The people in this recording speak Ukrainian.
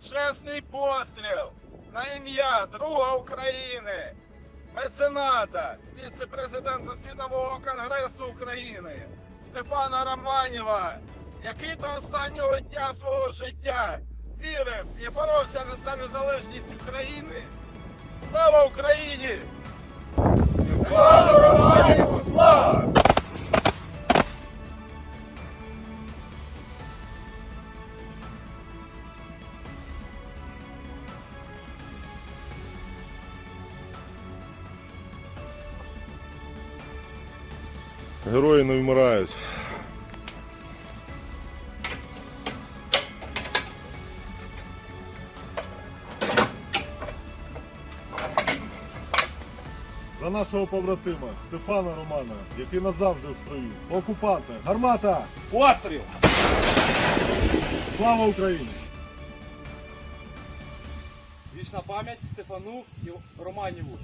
Почесний постріл на ім'я друга України, мецената, віце-президента Світового Конгресу України Стефана Романєва, який до останнього дня свого життя вірив і боровся за незалежність України. Слава Україні! Герої не вмирають. За нашого побратима Стефана Романа, який назавжди в строю. Окупанти, гармата! Постріл! Слава Україні! Вічна пам'ять Стефану і Романіву.